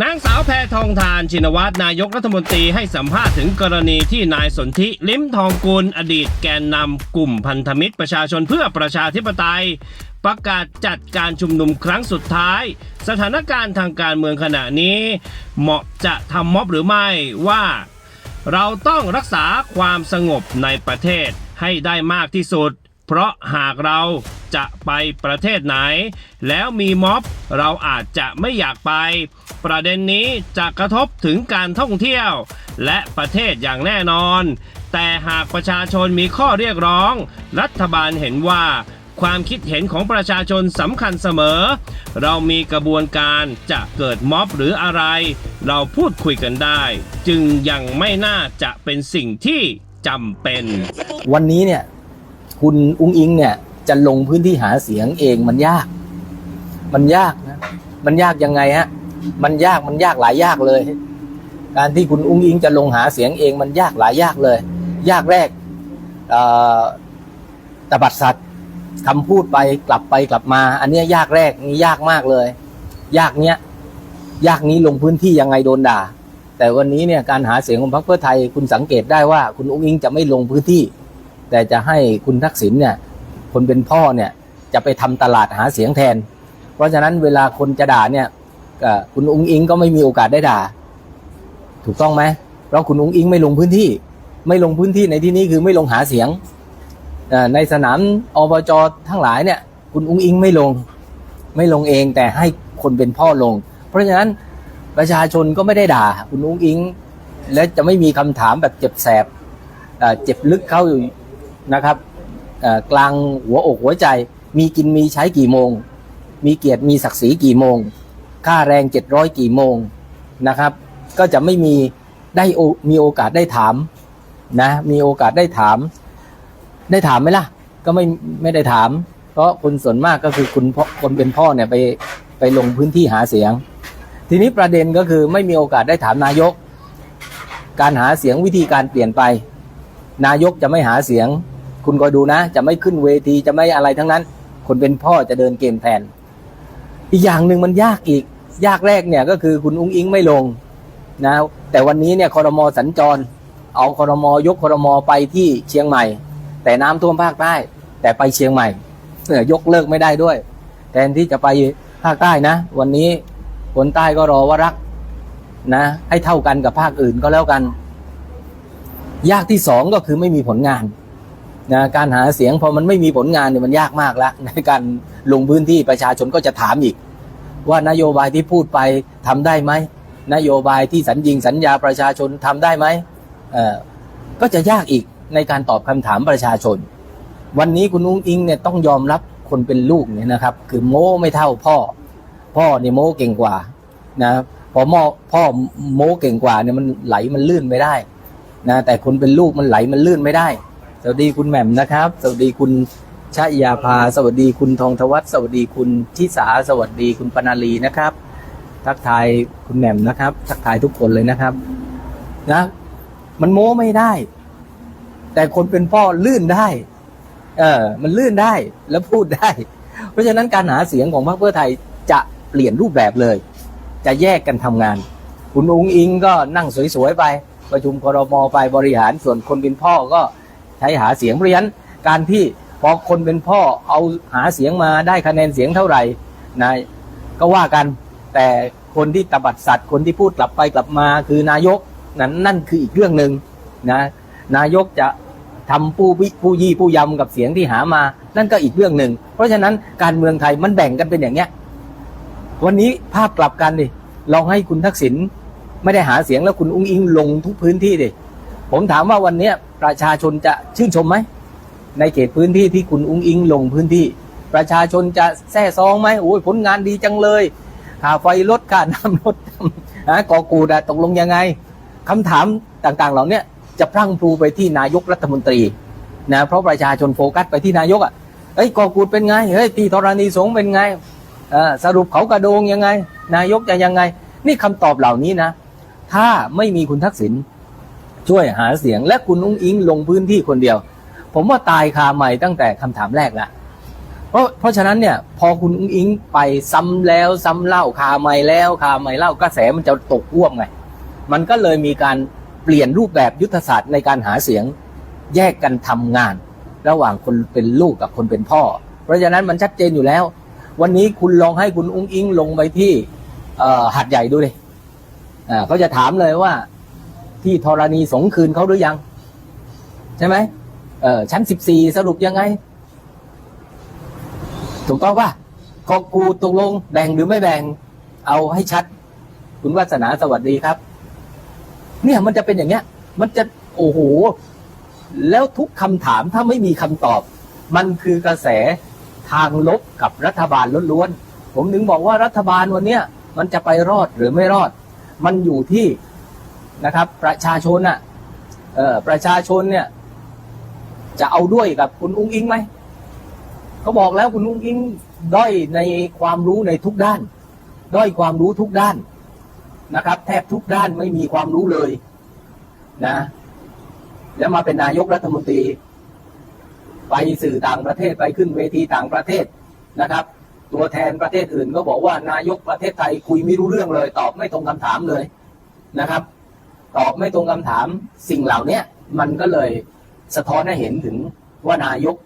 นางสาวแพทองทานชินวัตรนายกรัฐมนตรีให้สัมภาษณ์ถึงกรณีที่นายสนธิลิ้มทองกุลอดีตแกนนำกลุ่มพันธมิตรประชาชนเพื่อประชาธิปไตย ประกาศจัดการชุมนุมครั้งสุดท้าย สถานการณ์ทางการเมืองขณะนี้ เหมาะจะทำม็อบหรือไม่ว่า เราต้องรักษาความสงบในประเทศให้ได้มากที่สุด เพราะหากเราจะไปประเทศไหน แล้วมีม็อบเราอาจจะไม่อยากไป ประเด็นนี้จะกระทบถึงการท่องเที่ยว และประเทศอย่างแน่นอน แต่หากประชาชนมีข้อเรียกร้อง รัฐบาลเห็นว่าความคิดเห็นของประชาชนสำคัญเสมอ เรามีกระบวนการจะเกิดม็อบหรืออะไร เราพูดคุยกันได้ จึงยังไม่น่าจะเป็นสิ่งที่จำเป็น วันนี้เนี่ย คุณอุ้งอิงเนี่ยจะลงพื้นที่หาเสียงเองมันยาก มันยากนะ มันยากยังไงฮะ มันยากมันยากหลายยากเลย การที่คุณอุ้งอิงจะลงหาเสียงเองมันยากหลายยากเลย ยากแรกตบัดสัตว์คำพูดไปกลับไปกลับมา อันเนี้ยยากแรกนี่ยากมากเลย ยากเนี้ยยากนี้ลงพื้นที่ยังไงโดนด่า แต่วันนี้เนี่ยการหาเสียงของพรรคเพื่อไทยคุณสังเกตได้ว่า คุณอุ้งอิงจะไม่ลงพื้นที่ แต่จะให้คุณทักษิณเนี่ยคนเป็นพ่อเนี่ยจะไปทำตลาดหาเสียงแทน เพราะฉะนั้นเวลาคนจะด่าเนี่ยคุณอุ้งอิงก็ไม่มีโอกาสได้ด่า ถูกต้องไหมเพราะคุณอุ้งอิงไม่ลงพื้นที่ ไม่ลงพื้นที่ในที่นี้คือไม่ลงหาเสียงในสนามอบจทั้งหลายเนี่ย คุณอุ้งอิงไม่ลงไม่ลงเองแต่ให้คนเป็นพ่อลง เพราะฉะนั้นประชาชนก็ไม่ได้ด่าคุณอุ้งอิง และจะไม่มีคำถามแบบเจ็บแสบเอ่อเจ็บลึกเข้าอยู่ นะครับกลางหัวอกหัวใจ มีกินมีใช้กี่โมง มีเกียรติมีศักดิ์ศรีกี่โมง ค่าแรงเจ็ดร้อยกี่โมงนะครับ ก็จะไม่มีได้มีโอกาสได้ถามนะมีโอกาสได้ถาม ได้ถามไหมล่ะ ก็ไม่ไม่ได้ถาม เพราะคนส่วนมากก็คือคุณพ่อคนเป็นพ่อเนี่ยไปไปลงพื้นที่หาเสียง ทีนี้ประเด็นก็คือไม่มีโอกาสได้ถามนายก การหาเสียงวิธีการเปลี่ยนไป นายกจะไม่หาเสียง คุณก็ดูนะ จะไม่ขึ้นเวทีจะไม่อะไรทั้งนั้น คนเป็นพ่อจะเดินเกมแทน อีกอย่างหนึ่งมันยากอีก ยากแรกเนี่ยก็คือคุณอุ้งอิงไม่ลงนะ แต่วันนี้เนี่ยคอรมอสัญจร เอาคอรมอยกคอรมอไปที่เชียงใหม่ แต่น้ำท่วมภาคใต้แต่ไปเชียงใหม่เยกเลิกไม่ได้ด้วย แทนที่จะไปภาคใต้นะ วันนี้คนใต้ก็รอว่ารักนะ ให้เท่ากันกับภาคอื่นก็แล้วกัน ยากที่สองก็คือไม่มีผลงาน นะการหาเสียงพอมันไม่มีผลงานเนี่ยมันยากมากแล้วในการลงพื้นที่ประชาชนก็จะถามอีก ว่านโยบายที่พูดไปทำได้ไหมนโยบายที่สัญญิงสัญญาประชาชนทำได้ไหมเออก็จะยากอีกในการตอบคำถามประชาชน วันนี้คุณอุ้งอิงเนี่ยต้องยอมรับคนเป็นลูกเนี่ยนะครับ คือโม้ไม่เท่าพ่อ พ่อเนี่ยโม้เก่งกว่านะพอพ่อพ่อโม้เก่งกว่าเนี่ยมันไหลมันลื่นไม่ได้นะแต่คนเป็นลูกมันไหลมันลื่นไม่ได้ สวัสดีคุณแหม่มนะครับ สวัสดีคุณชะยาภา สวัสดีคุณทองทวัฒน์สวัสดีคุณทิสา สวัสดีคุณปนาลีนะครับ ทักทายคุณแหม่มนะครับ ทักทายทุกคนเลยนะครับ นะ มันโม้ไม่ได้ แต่คนเป็นพ่อลื่นได้ เออ มันลื่นได้แล้วพูดได้ เพราะฉะนั้นการหาเสียงของพรรคเพื่อไทยจะเปลี่ยนรูปแบบเลย จะแยกกันทำงาน คุณอุ้งอิงก็นั่งสวยๆไป ประชุมครมไปบริหารส่วนคนเป็นพ่อก็ ช้หาเสียงเพราะฉะนั้นการที่พอคนเป็นพ่อเอาหาเสียงมาได้คะแนนเสียงเท่าไหร่นะก็ว่ากันแต่คนที่ตบัดสัตว์ คนที่พูดกลับไปกลับมาคือนายกนั้นนั่นคืออีกเรื่องหนึ่งนะนายกจะทำผู้วิผู้ยี่ผู้ยำกับเสียงที่หามา นั่นก็อีกเรื่องหนึ่ง เพราะฉะนั้นการเมืองไทยมันแบ่งกันเป็นอย่างเนี้ย วันนี้ภาพกลับกันดิลองให้คุณทักษิณไม่ได้หาเสียงแล้วคุณอุ้งอิงลงทุกพื้นที่ดิผมถามว่าวันเนี้ย ประชาชนจะชื่นชมไหม ในเขตพื้นที่ที่คุณอุ้งอิงลงพื้นที่ ประชาชนจะแซ่ซองไหมโอ้ยผลงานดีจังเลยค่าไฟลดค่าน้ำลดนะกอกูดตกลงยังไงคำถามต่างๆ เหล่านี้จะพรั่งพรูไปที่นายกรัฐมนตรีนะเพราะประชาชนโฟกัสไปที่นายกอะเอ้ยกอกูดเป็นไงเฮ้ยตีธรณีสงเป็นไงสรุปเขากระโดงยังไง นายกจะยังไง นี่คำตอบเหล่านี้นะ ถ้าไม่มีคุณทักษิณ ช่วยหาเสียง และคุณอุ้งอิงลงพื้นที่คนเดียว ผมว่าตายคาใหม่ตั้งแต่คำถามแรกละเพราะเพราะฉะนั้นเนี่ย พอคุณอุ้งอิงไปซ้ำแล้วซ้ำเล่าคาไม่แล้วคาไม่เล่ากระแสมันจะตกอ้วมไงมันก็เลยมีการเปลี่ยนรูปแบบยุทธศาสตร์ในการหาเสียงแยกกันทำงาน ระหว่างคนเป็นลูกกับคนเป็นพ่อ เพราะฉะนั้นมันชัดเจนอยู่แล้ว วันนี้คุณลองให้คุณอุ้งอิงลงไปที่หัดใหญ่ดูเลยอ่าเขาจะถามเลยว่า ที่ธรณีสงคืนเขาหรือยัง ใช่ไหมเออชั้นสิบสี่สรุปยังไง ถูกต้องป่ะกอกูตกลงแบ่งหรือไม่แบ่ง เอาให้ชัด คุณวาสนาสวัสดีครับ เนี่ยมันจะเป็นอย่างเงี้ย มันจะโอ้โห แล้วทุกคำถามถ้าไม่มีคำตอบ มันคือกระแสทางลบกับรัฐบาลล้วนๆผมถึงบอกว่ารัฐบาลวันเนี้ยมันจะไปรอดหรือไม่รอด มันอยู่ที่ นะครับ ประชาชนอะเออประชาชนเนี่ย จะเอาด้วยกับคุณอุ้งอิงไหมเขาบอกแล้วคุณอุ้งอิงด้อยในความรู้ในทุกด้าน ด้อยความรู้ทุกด้านนะครับ แทบทุกด้านไม่มีความรู้เลยนะ แล้วมาเป็นนายกรัฐมนตรี ไปสื่อต่างประเทศไปขึ้นเวทีต่างประเทศนะครับ ตัวแทนประเทศอื่นก็บอกว่านายกประเทศไทยคุยไม่รู้เรื่องเลย ตอบไม่ตรงคำถามเลยนะครับ ตอบไม่ตรงคำถามสิ่งเหล่าเนี้ยมันก็เลยสะท้อนให้เห็นถึงว่านายก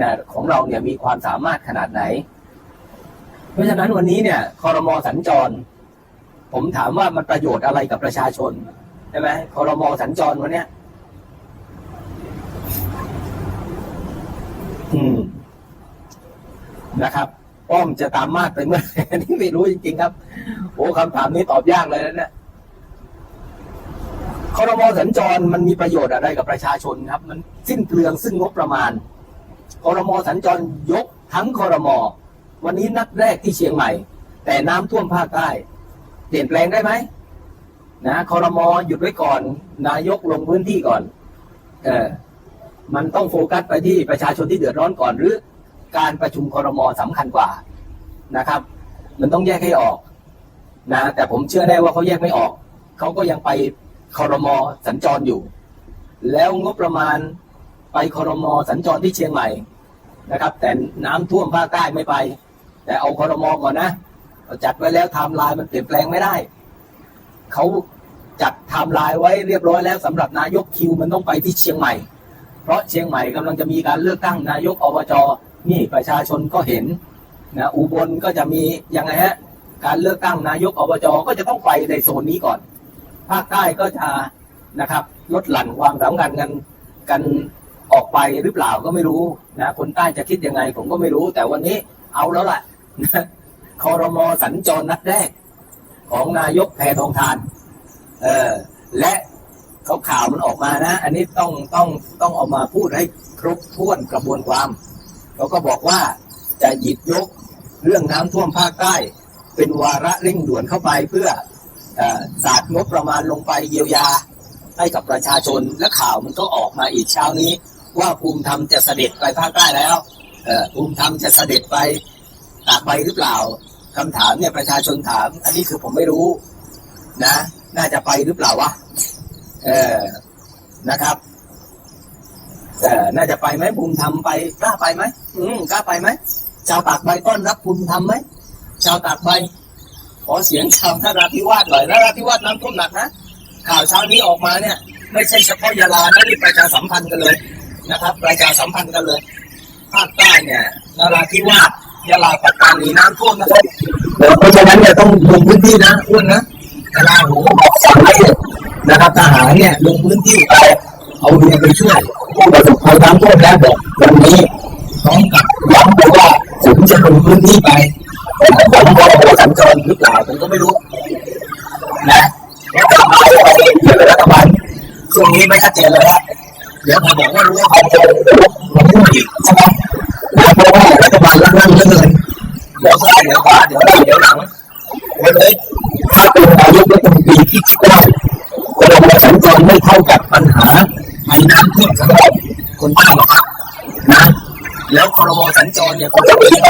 นี่ยของเราเนี่ยมีความสามารถขนาดไหน เพราะฉะนั้นวันนี้เนี่ยคอรมอสัญจร ผมถามว่ามันประโยชน์อะไรกับประชาชนใช่ไหมคอรมอสัญจรวันเนี้ยอืมนะครับ ป้อมจะตามมาดไปเมื่อไหร่นนี้ไม่รู้จริงๆครับโอ้คำถามนี้ตอบยากเลยนะเนี่ย คอรมอสัญจรมันมีประโยชน์อะไรกับประชาชนครับ มันสิ้นเปลืองซึ่งงบประมาณคอรมอสัญจรยกทั้งคอรมอวันนี้นัดแรกที่เชียงใหม่ แต่น้ำท่วมภาคใต้เปลี่ยนแปลงได้ไหมนะคอรมอหยุดไว้ก่อน นายกลงพื้นที่ก่อน เออมันต้องโฟกัสไปที่ประชาชนที่เดือดร้อนก่อนหรือ การประชุมคอรมอสำคัญกว่านะครับ มันต้องแยกให้ออกนะแต่ผมเชื่อได้ว่าเขาแยกไม่ออก เขาก็ยังไป คอรมอสัญจรอยู่ แล้วงบประมาณไปคอรมอสัญจรที่เชียงใหม่นะครับ แต่น้ำท่วมภาคใต้ไม่ไป แต่เอาคอรมอก่อนนะจัดไว้แล้วไทม์ไลน์มันเปลี่ยนแปลงไม่ได้เขาจัดไทม์ไลน์ไว้เรียบร้อยแล้วสำหรับนายกคิวมันต้องไปที่เชียงใหม่ เพราะเชียงใหม่กำลังจะมีการเลือกตั้งนายกอบจนี่ประชาชนก็เห็นนะอุบลก็จะมียังไงฮะการเลือกตั้งนายกอบจก็จะต้องไปในโซนนี้ก่อน ภาคใต้ก็จะนะครับลดหลั่นความสำคัญกันกันออกไปหรือเปล่าก็ไม่รู้นะคนใต้จะคิดยังไง ผมก็ไม่รู้ แต่วันนี้เอาแล้วล่ะนะคอรมอสัญจรนัดแรก ของนายกแพทองทาน เออและเขาข่าวมันออกมานะ อันนี้ต้องต้องต้องเอามาพูดให้ครบถ้วนกระบวนความเขาก็บอกว่าจะหยิบยกเรื่องน้ำท่วมภาคใต้ เป็นวาระเร่งด่วนเข้าไปเพื่อ สาดงบประมาณลงไปเยียวยาให้กับประชาชนและข่าวมันก็ออกมาอีกเช้านี้ ว่าภูมิธรรมจะเสด็จไปภาคใต้แล้วภูมิธรรมจะเสด็จไปตากใบหรือเปล่าคำถามเนี่ยประชาชนถาม อันนี้คือผมไม่รู้นะ น่าจะไปหรือเปล่าวะเออนะครับเออน่าจะไปไหมภูมิธรรมไปกล้าไปไหมอืมกล้าไปไหมชาวตากใบต้อนรับภูมิธรรมไหมชาวตากใบ ขอเสียงชาวนราธิวาสหน่อยนราธิวาสน้ำท่วมหนักนะข่าวเช้านี้ออกมาเนี่ย ไม่ใช่เฉพาะยาลานะนี่ประชาสัมพันธ์กันเลยนะครับ ประชาสัมพันธ์กันเลยภาคใต้เนี่ยนราธิวาสยาลาปัตตานีน้ำท่วมนะครับเพราะฉะนั้นเนี่ยต้องลงพื้นที่นะอ้วนนะกลาโหมบอกสั่งให้นะครับทหารเนี่ยลงพื้นที่ไปเอาเรือไปช่วยผู้ประสบภัยน้ำท่วมแล้วบอกวันนี้พร้อมกับย้ำไปว่าผมจะลงพื้นที่ไป ผมก็โหสัญจรหรือเปล่าผมก็ไม่รู้นะแล้วก็มาอะไรเกี่ยวกับรัฐบาลช่วงนี้ไม่ชัดเจนเลยครับเดี๋ยวพอบอกว่ารู้ว่าเขาจะผมพูดอีกใช่ไหมนะเพราะว่ารัฐบาลรักนั่งเหลือเกินเดี๋ยวซ้ายเดี๋ยวขวาเดี๋ยวหน้าเดี๋ยวหลังวันนี้ถ้าเป็นนายกรัฐมนตรีที่คิดว่าคนเราสัญจรไม่เท่ากับปัญหาภัยน้ำท่วมสำหรับคนใต้หรอกครับนะแล้วคอรมอสัญจรเนี่ยเขาจะมีไห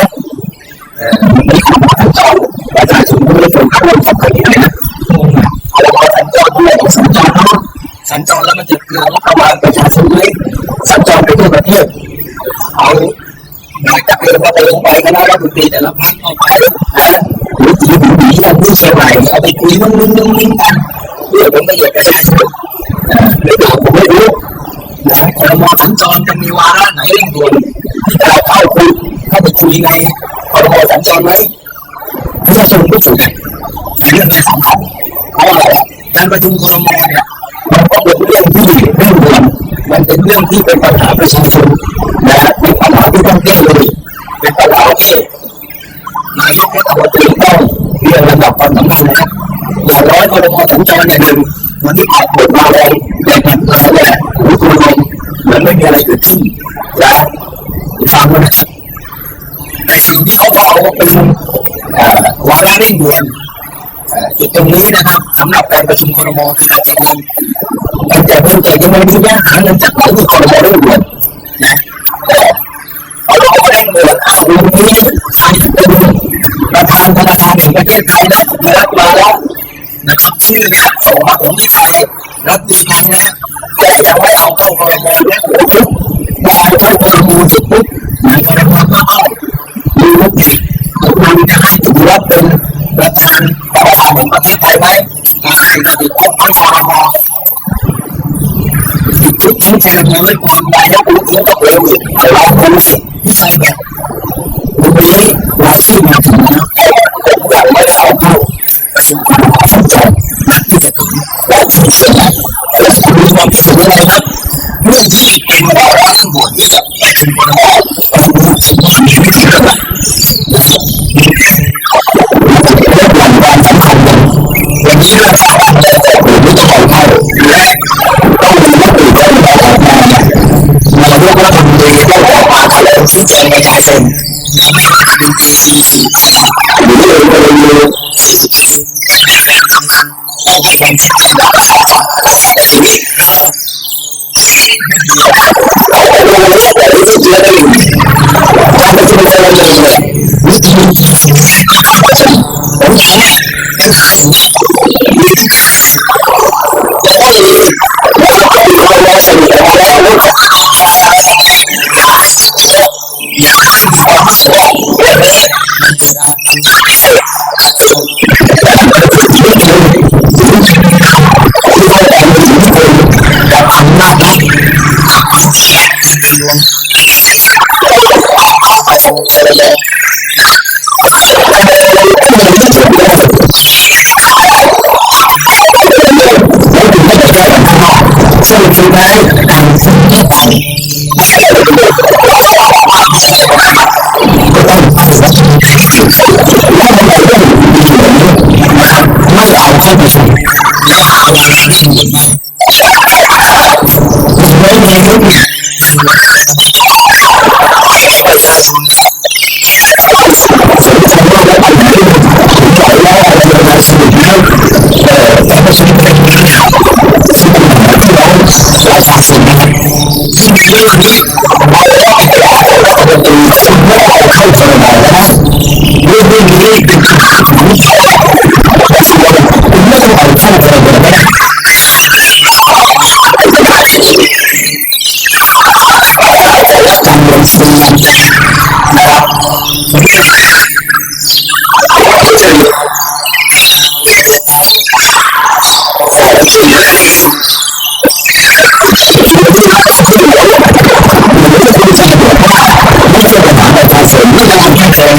สัญจรแล้วมันจะเกินงบประมาณประชาชนไหมสัญจรไปทั่วประเทศเอาหน่อยจากเองว่าไปลงไปคณะรัฐมนตรีแต่ละพรรคเอาไปนะหรือจีบหนีกันที่เชียงใหม่เอาไปคุยนุ่งนุ่งนุ่งนิ่งกันเพื่อผลประโยชน์ประชาชนหรือเปล่าผมไม่รู้นะคอรมอสัญจรจะมีวาระไหนเร่งด่วนที่จะเข้าคุยเข้าไปคุยในคอรมอสัญจรไหมประชาชนรู้สึกไงในเรื่องนี้สำคัญเพราะอะไรการประชุมคอรมอเนี่ย เรื่องที่เป็นปัญหาประชาชนนะเป็นปัญหาที่ต้องแก้เลยเป็นปัญหาที่นายกรัฐมนตรีต้องเรียงลำดับความสำคัญนะอย่างน้อยกรมสัญจรเนี่ยหนึ่งวันที่ออกบทมาแรงแต่กลับมาเนี่ยหรือคุณลงมือนไม่มีอะไรเกิดขึ้นนะฟังนะครับแต่สิ่งที่เขาบอกว่าเป็นวาระเร่งด่วนจุดตรงนี้นะครับสำหรับการประชุมครมคือการจะเงินการ จะเงินแต่ยังไม่มีเนี่ยหาเงินจากไหนที่ครมเร่งด่วนนะแต่เอาเราเร่งด่วนอาววันนี้ใครเป็นประธานธนาคารแห่งประเทศไทยนะผมรับมาแล้วนะครับชื่อเนี่ยส่งมาผมที่ไทยรับดีครั้งนะแต่ยังไม่เอาเข้าคอรมอเนี่ยปุ๊บมาเข้าคอรมอเสร็จปุ๊บนายคอรมอก็เอาดูว่าติดตกลงจะให้ถือว่าเป็นประธานธนาคารแห่งประเทศไทยไหมมาให้ก็ติดต้องทั้งคอรมอติดทุกทั้งคอรมอ ไม่พอนายกรู้เรื่องก็เร็วอีกเอาลองดูสิที่ใครเนี่ยวั แถลงชี้แจงประชาชนและไม่ว่าจะเป็น ACC หรือเรื่องกรณีที่สุดการเปลี่ยนแปลงทำงานและมีค ซึ่งสุดท้ายต่างคนที่ต่างก็ต้องเอาวัตถุ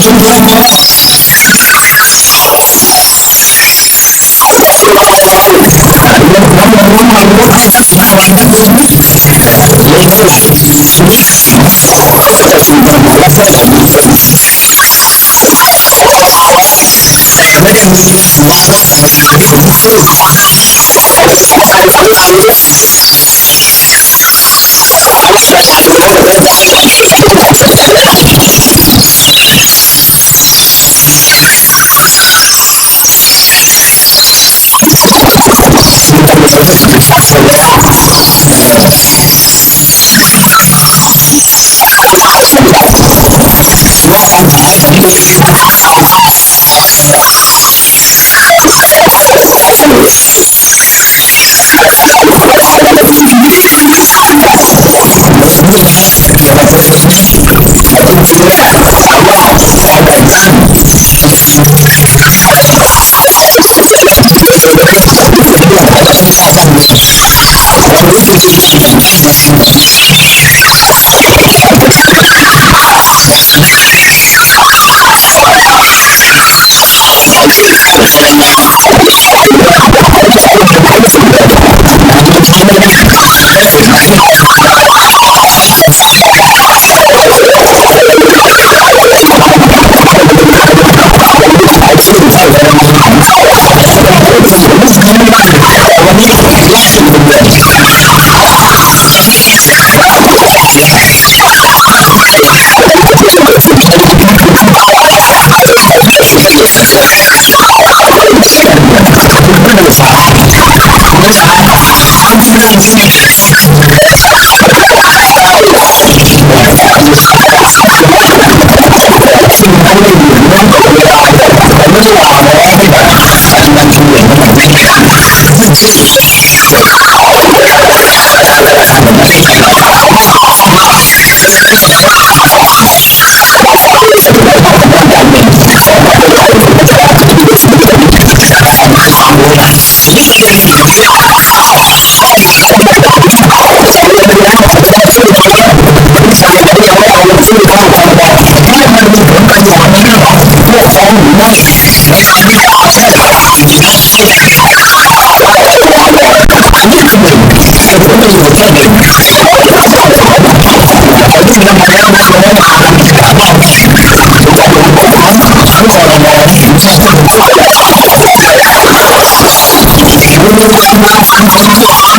jumlahnya ada ulama Let's go. ಬಂದು Oh,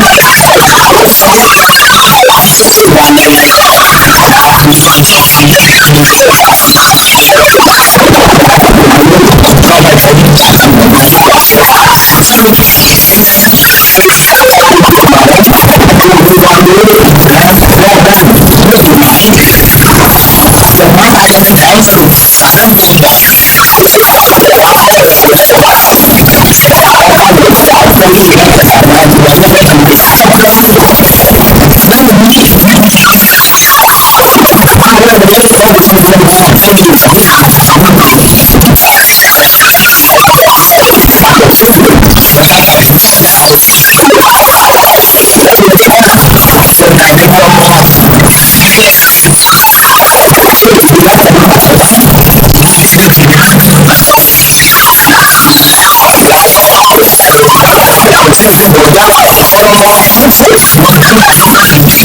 Não sei se você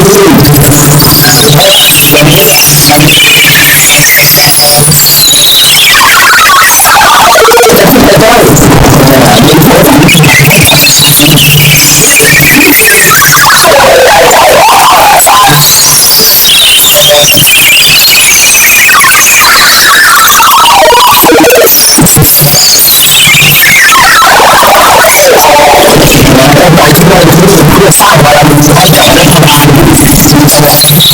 Deus.